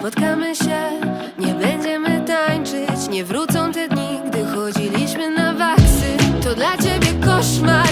spotkamy się Nie będziemy tańczyć Nie wrócą te dni, gdy chodziliśmy na waksy. To dla ciebie koszmar